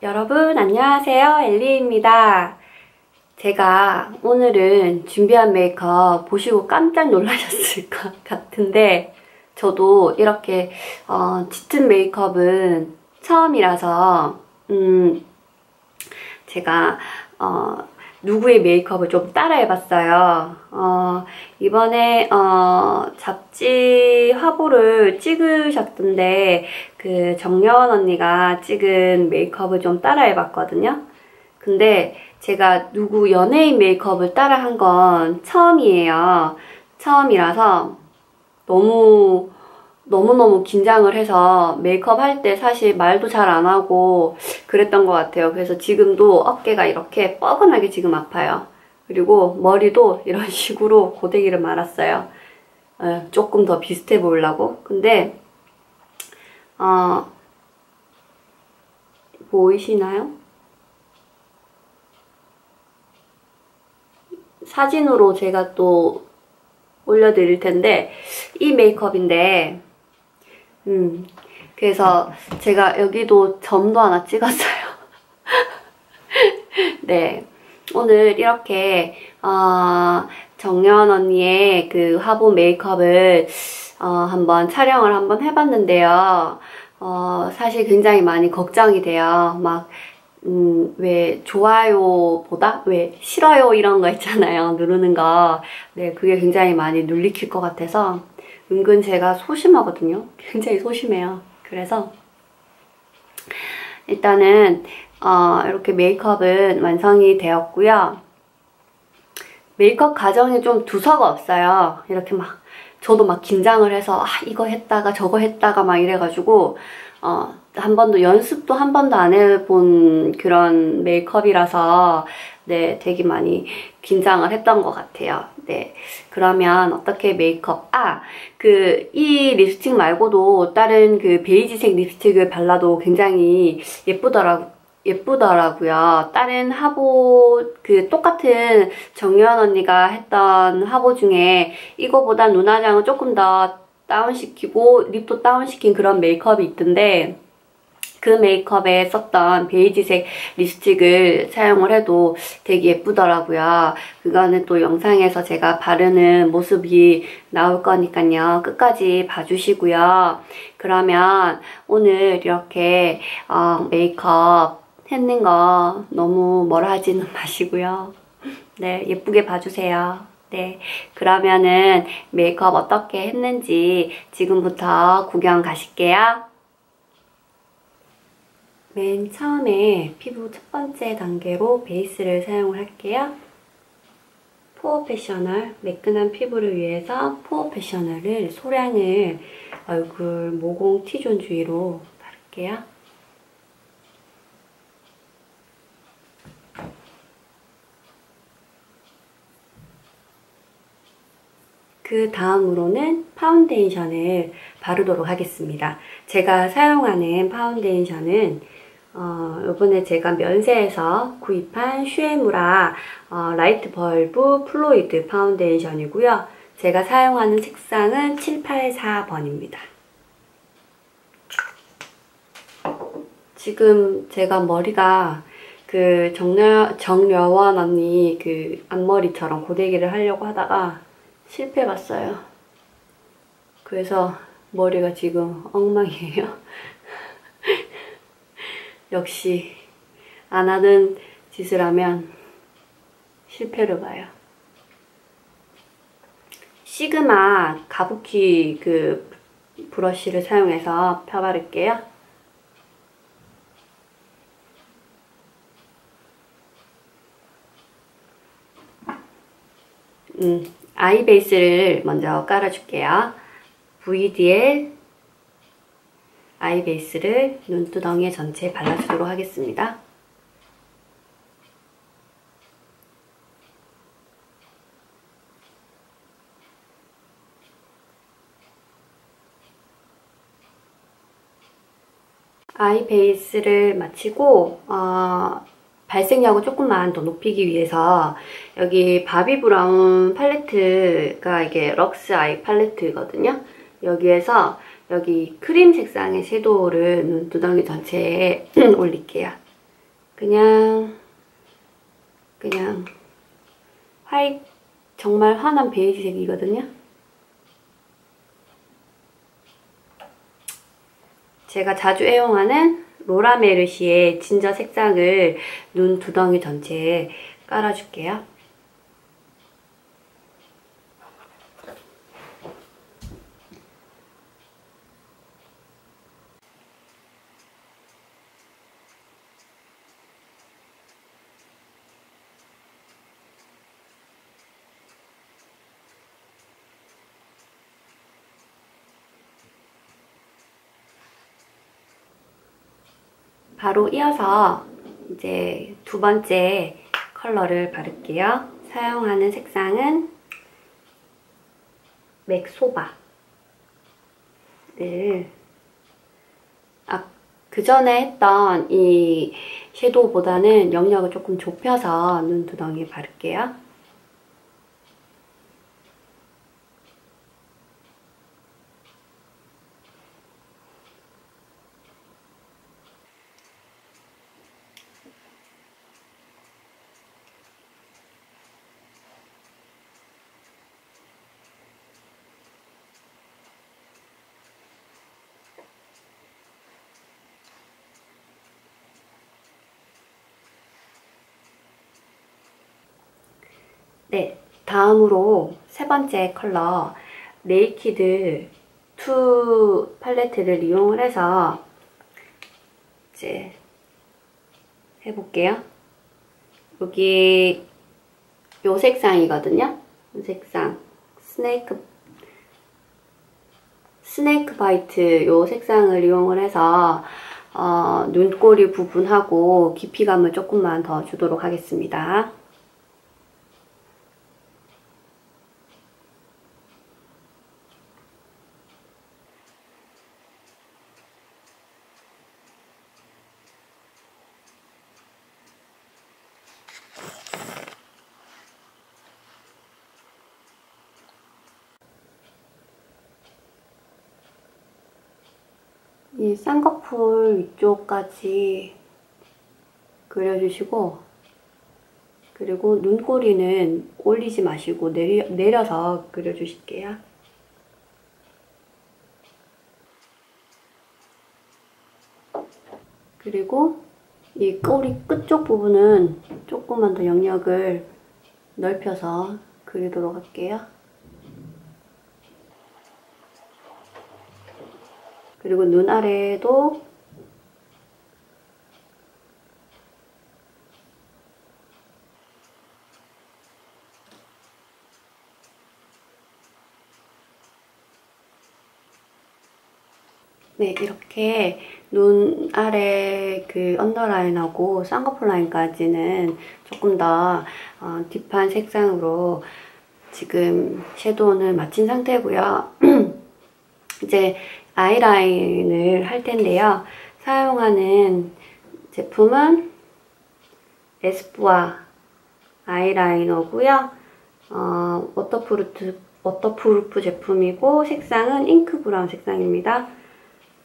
여러분 안녕하세요. 엘리입니다. 제가 오늘은 준비한 메이크업 보시고 깜짝 놀라셨을 것 같은데 저도 이렇게 어, 짙은 메이크업은 처음이라서 음, 제가 어, 누구의 메이크업을 좀 따라해봤어요. 어, 이번에 어, 잡지 화보를 찍으셨던데 그 정여원 언니가 찍은 메이크업을 좀 따라해봤거든요. 근데 제가 누구 연예인 메이크업을 따라한 건 처음이에요. 처음이라서 너무 너무너무 긴장을 해서 메이크업 할 때 사실 말도 잘 안 하고 그랬던 것 같아요. 그래서 지금도 어깨가 이렇게 뻐근하게 지금 아파요. 그리고 머리도 이런 식으로 고데기를 말았어요. 어, 조금 더 비슷해 보이려고. 근데 어, 보이시나요? 사진으로 제가 또 올려드릴 텐데 이 메이크업인데 음, 그래서 제가 여기도 점도 하나 찍었어요. 네. 오늘 이렇게, 어, 정연 언니의 그 화보 메이크업을, 어, 한번 촬영을 한번 해봤는데요. 어, 사실 굉장히 많이 걱정이 돼요. 막, 음, 왜 좋아요보다 왜 싫어요 이런 거 있잖아요. 누르는 거. 네, 그게 굉장히 많이 눌리킬 것 같아서 은근 제가 소심하거든요. 굉장히 소심해요. 그래서 일단은 어, 이렇게 메이크업은 완성이 되었고요. 메이크업 과정이 좀 두서가 없어요. 이렇게 막 저도 막 긴장을 해서 아, 이거 했다가 저거 했다가 막 이래가지고 어, 한 번도 연습도 한 번도 안 해본 그런 메이크업이라서 네 되게 많이 긴장을 했던 것 같아요. 네 그러면 어떻게 메이크업 아 그 이 립스틱 말고도 다른 그 베이지색 립스틱을 발라도 굉장히 예쁘더라고 예쁘더라고요. 다른 화보 그 똑같은 정유한 언니가 했던 화보 중에 이거보다 눈화장을 조금 더 다운시키고 립도 다운시킨 그런 메이크업이 있던데 그 메이크업에 썼던 베이지색 립스틱을 사용을 해도 되게 예쁘더라고요. 그거는 또 영상에서 제가 바르는 모습이 나올 거니까요. 끝까지 봐주시고요. 그러면 오늘 이렇게 어, 메이크업 했는 거 너무 뭐라 하지는 마시고요. 네, 예쁘게 봐주세요. 네, 그러면은 메이크업 어떻게 했는지 지금부터 구경 가실게요. 맨 처음에 피부 첫 번째 단계로 베이스를 사용을 할게요. 포어 패셔널, 매끈한 피부를 위해서 포어 패셔널을 소량을 얼굴 모공 T존 주위로 바를게요. 그 다음으로는 파운데이션을 바르도록 하겠습니다. 제가 사용하는 파운데이션은 어, 이번에 제가 면세에서 구입한 슈에무라 어, 라이트 벌브 플로이드 파운데이션이고요. 제가 사용하는 색상은 784번입니다. 지금 제가 머리가 그 정려, 정려원 언니 그 앞머리처럼 고데기를 하려고 하다가 실패해봤어요. 그래서 머리가 지금 엉망이에요. 역시 안 하는 짓을 하면 실패를 봐요. 시그마 가부키 그 브러쉬를 사용해서 펴바를게요. 음, 아이 베이스를 먼저 깔아줄게요. VDL 아이 베이스를 눈두덩이 전체에 발라주도록 하겠습니다. 아이 베이스를 마치고 어, 발색력을 조금만 더 높이기 위해서 여기 바비 브라운 팔레트가 이게 럭스 아이 팔레트거든요. 여기에서 여기 크림 색상의 섀도우를 눈두덩이 전체에 올릴게요. 그냥 그냥 화이트 정말 환한 베이지색이거든요. 제가 자주 애용하는 로라메르시의 진저 색상을 눈 두덩이 전체에 깔아줄게요. 바로 이어서 이제 두 번째 컬러를 바를게요. 사용하는 색상은 맥소바. 를 아, 그 전에 했던 이 섀도우보다는 영역을 조금 좁혀서 눈두덩이에 바를게요. 네, 다음으로 세 번째 컬러 네이키드 2 팔레트를 이용을 해서 이제 해볼게요. 여기 요 색상이거든요. 이 색상 스네이크 스네이크 바이트 요 색상을 이용을 해서 어, 눈꼬리 부분하고 깊이감을 조금만 더 주도록 하겠습니다. 이 쌍꺼풀 위쪽까지 그려주시고 그리고 눈꼬리는 올리지 마시고 내리, 내려서 그려주실게요. 그리고 이 꼬리 끝쪽 부분은 조금만 더 영역을 넓혀서 그리도록 할게요. 그리고 눈 아래에도 네, 이렇게 눈 아래 그 언더라인하고 쌍꺼풀 라인까지는 조금 더 어, 딥한 색상으로 지금 섀도우는 마친 상태고요. 이제 아이라인을 할 텐데요. 사용하는 제품은 에스쁘아 아이라이너고요. 어, 워터프루프, 워터프루프 제품이고 색상은 잉크 브라운 색상입니다.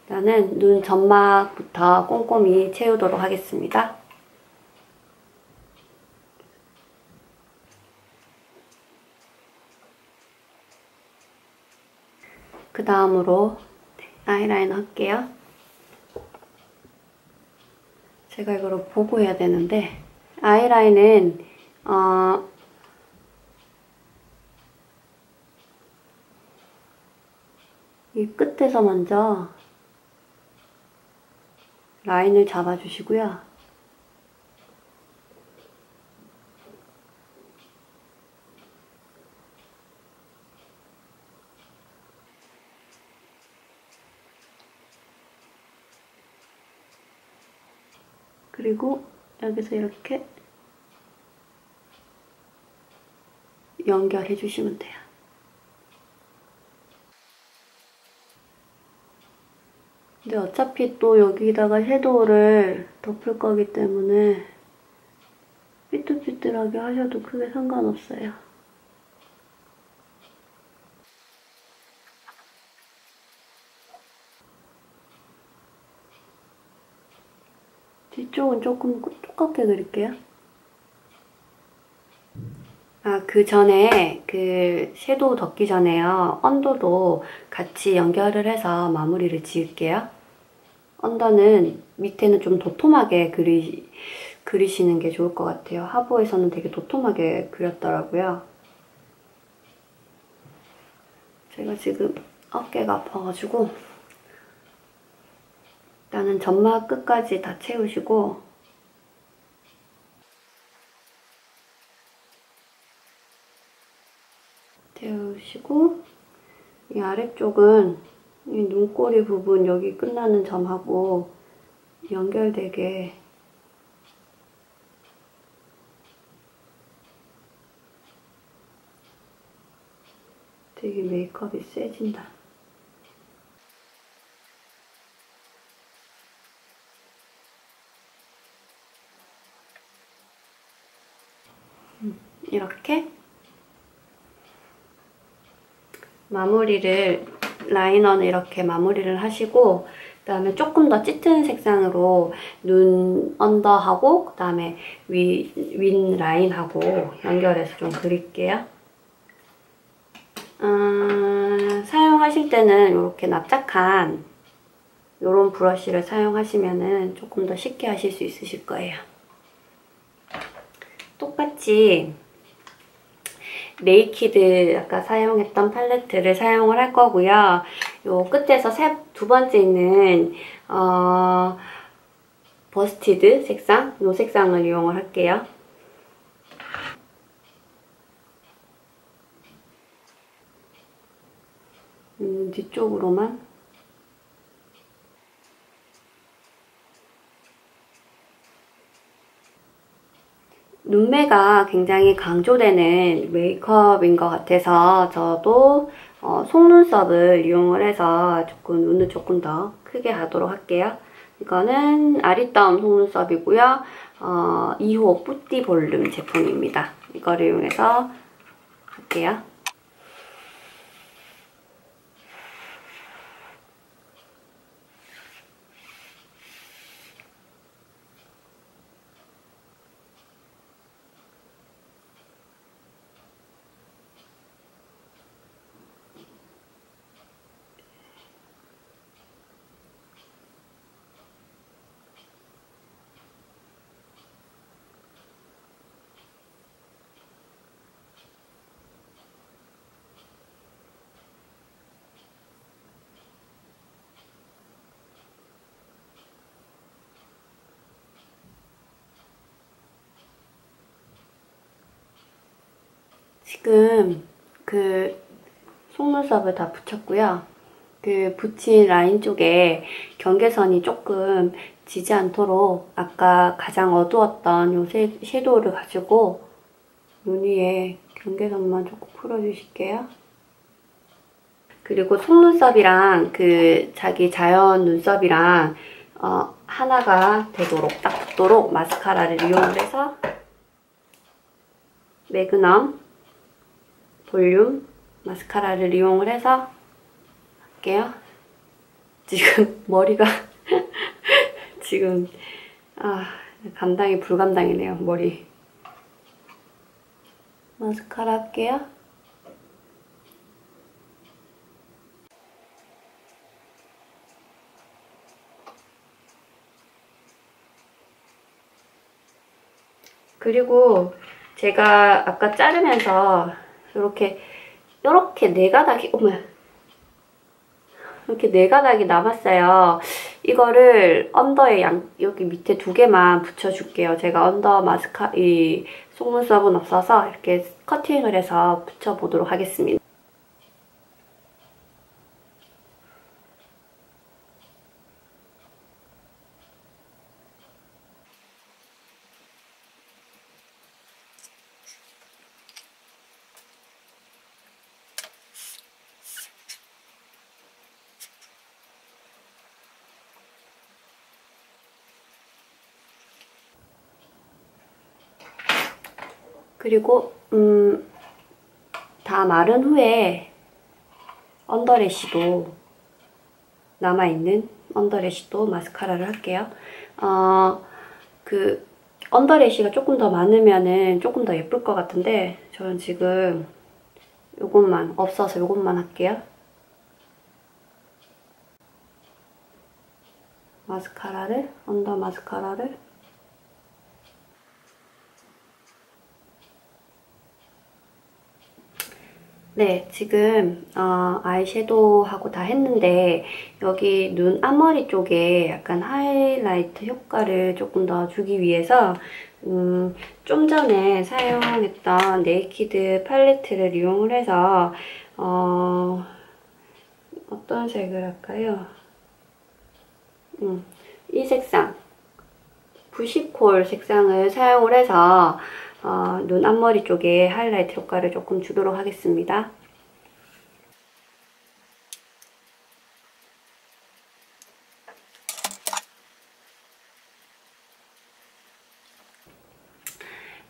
일단은 눈 점막부터 꼼꼼히 채우도록 하겠습니다. 그 다음으로 아이라인너 할게요. 제가 이거를 보고 해야 되는데 아이라인은 어, 이 끝에서 먼저 라인을 잡아주시고요. 그리고 여기서 이렇게 연결해 주시면 돼요. 근데 어차피 또 여기다가 섀도우를 덮을 거기 때문에 삐뚤삐뚤하게 하셔도 크게 상관없어요. 뒤쪽은 조금 두껍게 그릴게요. 아, 그 전에 그 섀도우 덮기 전에요. 언더도 같이 연결을 해서 마무리를 지을게요. 언더는 밑에는 좀 도톰하게 그리, 그리시는 게 좋을 것 같아요. 하부에서는 되게 도톰하게 그렸더라고요. 제가 지금 어깨가 아파가지고 일단은 점막 끝까지 다 채우시고 채우시고 이 아래쪽은 이 눈꼬리 부분 여기 끝나는 점하고 연결되게 되게 메이크업이 세진다. 이렇게 마무리를 라이너는 이렇게 마무리를 하시고 그 다음에 조금 더 짙은 색상으로 눈 언더하고 그 다음에 위, 윈 라인하고 연결해서 좀 그릴게요. 음, 사용하실 때는 이렇게 납작한 이런 브러쉬를 사용하시면 조금 더 쉽게 하실 수 있으실 거예요. 똑같이 네이키드 아까 사용했던 팔레트를 사용을 할 거고요. 요 끝에서 세, 두 번째 있는 어, 버스티드 색상, 요 색상을 이용을 할게요. 음, 뒤쪽으로만 눈매가 굉장히 강조되는 메이크업인 것 같아서 저도 어, 속눈썹을 이용을 해서 조금 눈을 조금 더 크게 하도록 할게요. 이거는 아리따움 속눈썹이고요. 어, 2호 뿌띠 볼륨 제품입니다. 이거를 이용해서 할게요. 지금 그 속눈썹을 다 붙였고요. 그 붙인 라인 쪽에 경계선이 조금 지지 않도록 아까 가장 어두웠던 요 섀도우를 가지고 눈 위에 경계선만 조금 풀어주실게요. 그리고 속눈썹이랑 그 자기 자연 눈썹이랑 어, 하나가 되도록 딱 붙도록 마스카라를 이용을 해서 매그넘 볼륨 마스카라를 이용을 해서 할게요. 지금 머리가 지금 아 감당이 불감당이네요 머리 마스카라 할게요. 그리고 제가 아까 자르면서 이렇게 이렇게 네 가닥이 어머 이렇게 네 가닥이 남았어요. 이거를 언더에 양, 여기 밑에 두 개만 붙여줄게요. 제가 언더 마스카 이 속눈썹은 없어서 이렇게 커팅을 해서 붙여보도록 하겠습니다. 그리고 음, 다 마른 후에 언더래쉬도 남아있는 언더래쉬도 마스카라를 할게요. 어, 그 언더래쉬가 조금 더 많으면은 조금 더 예쁠 것 같은데 저는 지금 요것만 없어서 요것만 할게요. 마스카라를 언더 마스카라를 네, 지금 어, 아이섀도우하고 다 했는데 여기 눈 앞머리 쪽에 약간 하이라이트 효과를 조금 더 주기 위해서 음, 좀 전에 사용했던 네이키드 팔레트를 이용을 해서 어, 어떤 색을 할까요? 음, 이 색상 부시콜 색상을 사용을 해서 어, 눈 앞머리 쪽에 하이라이트 효과를 조금 주도록 하겠습니다.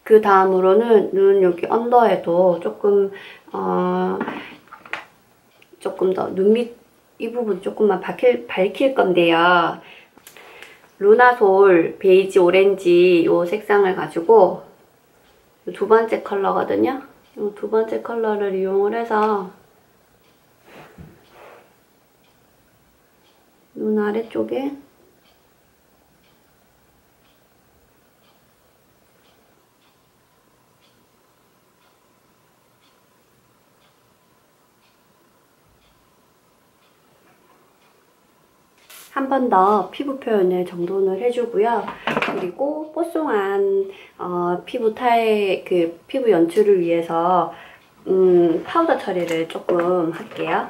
그 다음으로는 눈 여기 언더에도 조금 어, 조금 더 눈 밑 이 부분 조금만 밝힐, 밝힐 건데요. 루나솔 베이지 오렌지 이 색상을 가지고 두 번째 컬러거든요. 이 두 번째 컬러를 이용을 해서 눈 아래쪽에 한 번 더 피부 표현을 정돈을 해주고요. 그리고 뽀송한 어, 피부 타의 그 피부 연출을 위해서 음, 파우더 처리를 조금 할게요.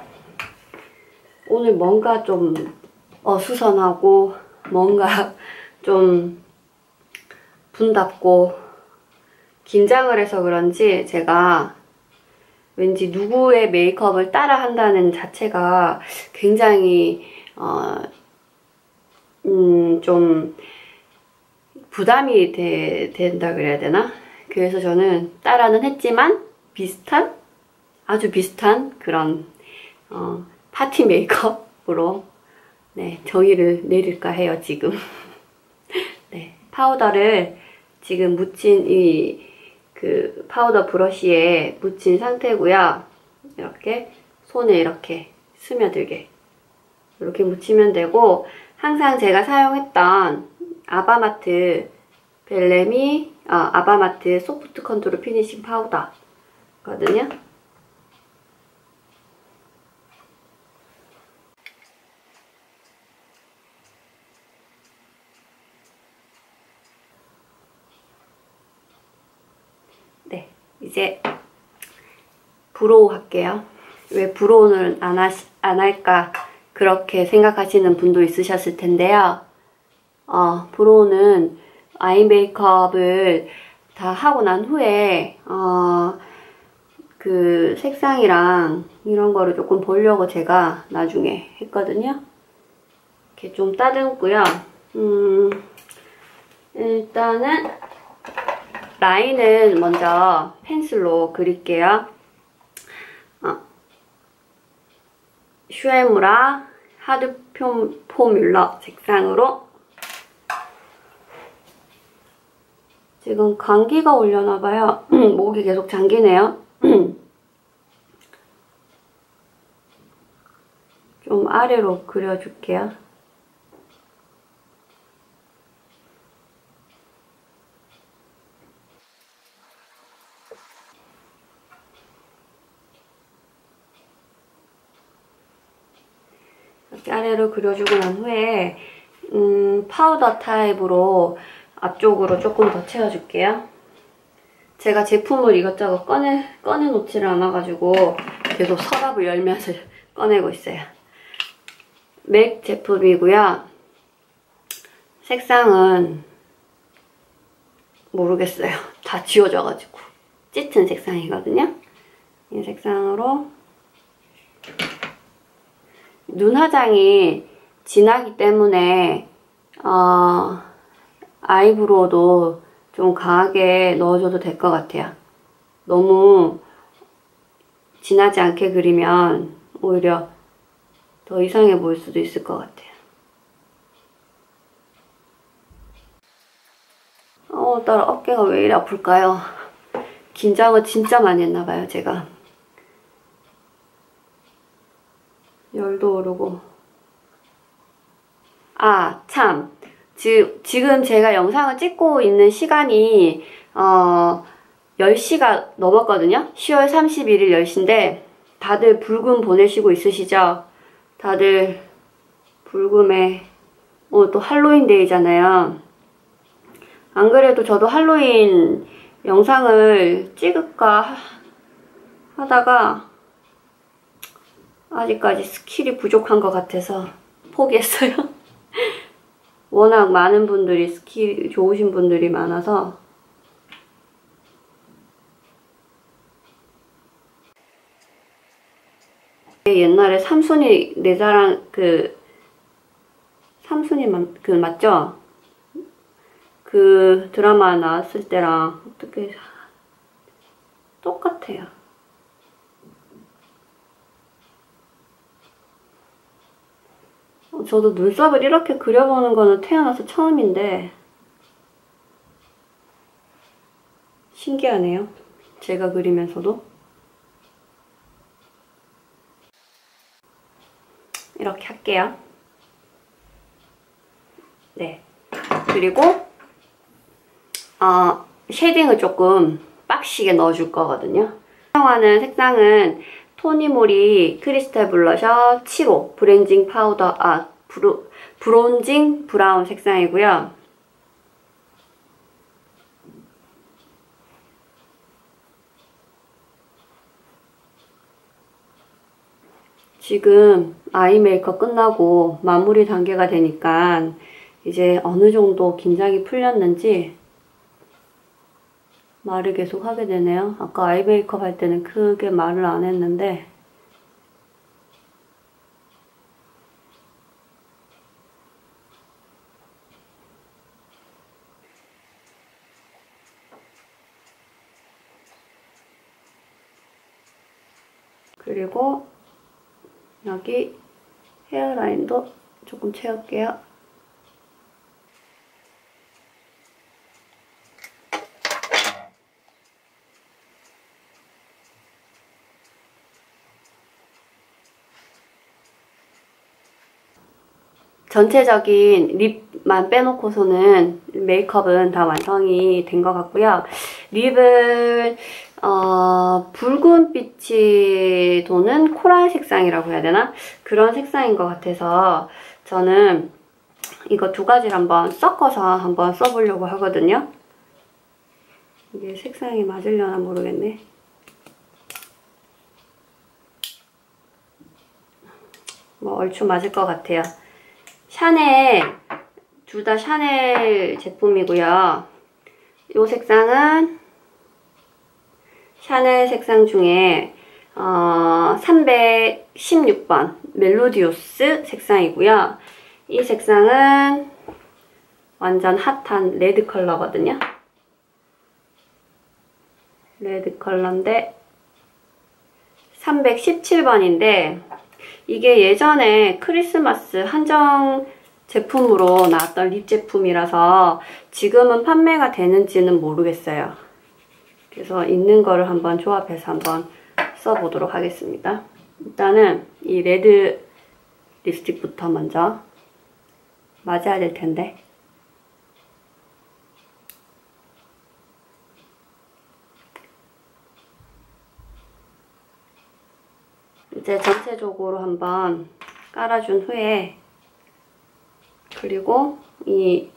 오늘 뭔가 좀 어수선하고 뭔가 좀 분답고 긴장을 해서 그런지 제가 왠지 누구의 메이크업을 따라 한다는 자체가 굉장히 어, 음, 좀 부담이 되, 된다 그래야 되나? 그래서 저는 따라는 했지만 비슷한 아주 비슷한 그런 어, 파티 메이크업으로 네, 정의를 내릴까 해요 지금. 네, 파우더를 지금 묻힌 이 그 파우더 브러쉬에 묻힌 상태고요. 이렇게 손에 이렇게 스며들게. 이렇게 묻히면 되고 항상 제가 사용했던 아바마트 벨레미 어, 아바마트 소프트 컨트롤 피니싱 파우더거든요. 네, 이제 브로우 할게요. 왜 브로우는 안, 하시, 안 할까 그렇게 생각하시는 분도 있으셨을 텐데요. 어, 브로우는 아이 메이크업을 다 하고 난 후에 어, 그 색상이랑 이런 거를 조금 보려고 제가 나중에 했거든요. 이렇게 좀 따듬고요. 음, 일단은 라인은 먼저 펜슬로 그릴게요. 슈에무라 하드 포뮬러 색상으로 지금 감기가 올려나 봐요. 목이 계속 잠기네요. 좀 아래로 그려줄게요. 이렇게 아래로 그려주고 난 후에 음, 파우더 타입으로 앞쪽으로 조금 더 채워줄게요. 제가 제품을 이것저것 꺼내, 꺼내놓지를 않아가지고 계속 서랍을 열면서 꺼내고 있어요. 맥 제품이고요. 색상은 모르겠어요. 다 지워져가지고. 짙은 색상이거든요. 이 색상으로 눈 화장이 진하기 때문에 어, 아이브로우도 좀 강하게 넣어줘도 될 것 같아요. 너무 진하지 않게 그리면 오히려 더 이상해 보일 수도 있을 것 같아요. 오늘따라 어깨가 왜 이리 아플까요? 긴장을 진짜 많이 했나봐요, 제가. 열도 오르고. 아, 참. 지, 지금 제가 영상을 찍고 있는 시간이, 어, 10시가 넘었거든요? 10월 31일 10시인데, 다들 불금 보내시고 있으시죠? 다들 불금에, 오늘 또 할로윈 데이잖아요. 안 그래도 저도 할로윈 영상을 찍을까 하다가 아직까지 스킬이 부족한 것 같아서 포기했어요. 워낙 많은 분들이 스킬 좋으신 분들이 많아서 옛날에 삼순이 내 자랑 그 삼순이 그 맞죠? 그 드라마 나왔을 때랑 어떻게 똑같아요. 어, 저도 눈썹을 이렇게 그려보는 거는 태어나서 처음인데 신기하네요. 제가 그리면서도 이렇게 할게요. 네. 그리고 어, 쉐딩을 조금 빡시게 넣어줄 거거든요. 사용하는 색상은 토니모리 크리스탈 블러셔 7호 브렌징 파우더 아 브로, 브론징 브라운 색상이고요. 지금 아이 메이크업 끝나고 마무리 단계가 되니까 이제 어느 정도 긴장이 풀렸는지 말을 계속 하게 되네요. 아까 아이 메이크업 할 때는 크게 말을 안 했는데 그리고 여기 헤어라인도 조금 채울게요. 전체적인 립만 빼놓고서는 메이크업은 다 완성이 된 것 같고요. 립은 어, 붉은 빛이 도는 코랄 색상이라고 해야 되나? 그런 색상인 것 같아서 저는 이거 두 가지를 한번 섞어서 한번 써보려고 하거든요. 이게 색상이 맞으려나 모르겠네. 뭐 얼추 맞을 것 같아요. 샤넬 둘 다 샤넬 제품이고요. 이 색상은 샤넬 색상 중에 어, 316번 멜로디오스 색상이고요. 이 색상은 완전 핫한 레드 컬러거든요. 레드 컬러인데 317번인데 이게 예전에 크리스마스 한정 제품으로 나왔던 립 제품이라서 지금은 판매가 되는지는 모르겠어요. 그래서 있는 거를 한번 조합해서 한번 써보도록 하겠습니다. 일단은 이 레드 립스틱부터 먼저 맞아야 될 텐데 이제 전체적으로 한번 깔아준 후에 그리고 이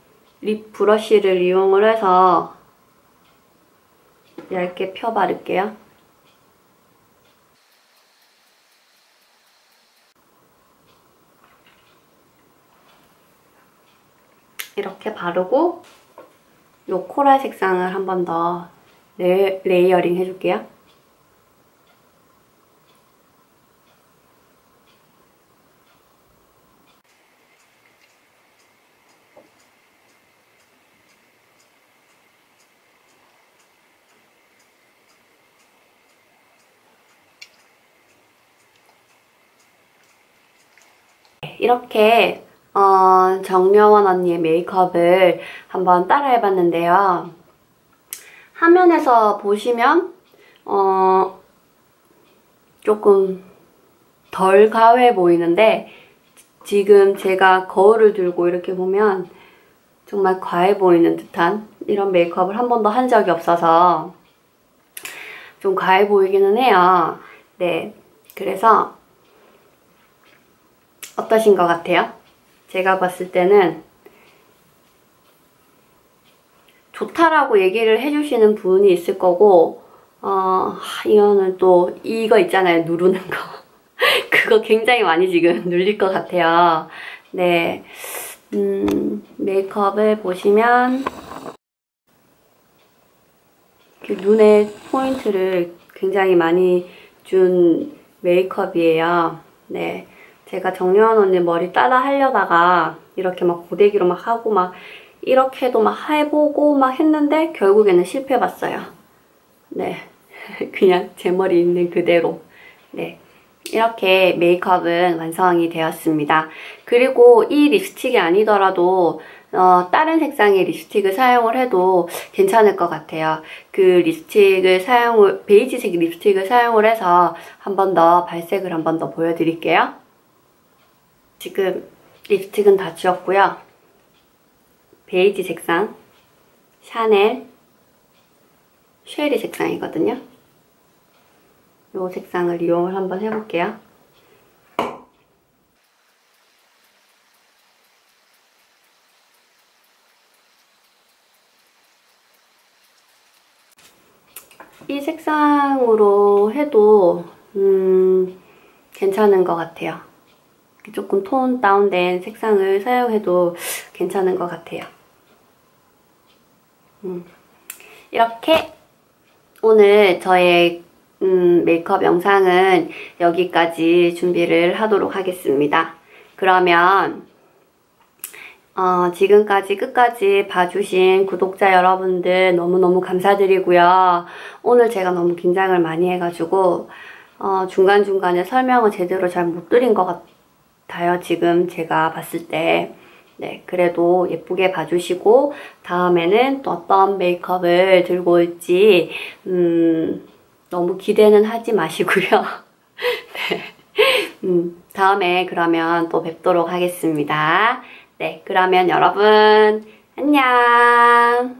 립 브러쉬를 이용을 해서 얇게 펴 바를게요. 이렇게 바르고 이 코랄 색상을 한 번 더 레이어링 해줄게요. 이렇게 어, 정려원 언니의 메이크업을 한번 따라 해봤는데요. 화면에서 보시면 어 조금 덜 가해 보이는데 지금 제가 거울을 들고 이렇게 보면 정말 과해 보이는 듯한 이런 메이크업을 한 번도 한 적이 없어서 좀 과해 보이기는 해요. 네. 그래서 어떠신 것 같아요? 제가 봤을 때는 좋다라고 얘기를 해주시는 분이 있을 거고 어, 이거는 또 이거 있잖아요. 누르는 거. 그거 굉장히 많이 지금 눌릴 것 같아요. 네. 음, 메이크업을 보시면 눈에 포인트를 굉장히 많이 준 메이크업이에요. 네. 제가 정려원 언니 머리 따라 하려다가 이렇게 막 고데기로 막 하고 막 이렇게도 막 해보고 막 했는데 결국에는 실패해봤어요. 네. 그냥 제 머리 있는 그대로. 네. 이렇게 메이크업은 완성이 되었습니다. 그리고 이 립스틱이 아니더라도 어, 다른 색상의 립스틱을 사용을 해도 괜찮을 것 같아요. 그 립스틱을 사용을, 베이지색 립스틱을 사용을 해서 한 번 더 발색을 한 번 더 보여드릴게요. 지금 립스틱은 다 지웠고요. 베이지 색상, 샤넬, 쉐리 색상이거든요. 이 색상을 이용을 한번 해볼게요. 이 색상으로 해도 음, 괜찮은 것 같아요. 조금 톤 다운된 색상을 사용해도 괜찮은 것 같아요. 음, 이렇게 오늘 저의 음, 메이크업 영상은 여기까지 준비를 하도록 하겠습니다. 그러면 어, 지금까지 끝까지 봐주신 구독자 여러분들 너무너무 감사드리고요. 오늘 제가 너무 긴장을 많이 해가지고 어, 중간중간에 설명을 제대로 잘 못 드린 것 같아요. 지금 제가 봤을 때. 네, 그래도 예쁘게 봐주시고 다음에는 또 어떤 메이크업을 들고 올지 음, 너무 기대는 하지 마시고요. 네. 음, 다음에 그러면 또 뵙도록 하겠습니다. 네, 그러면 여러분 안녕!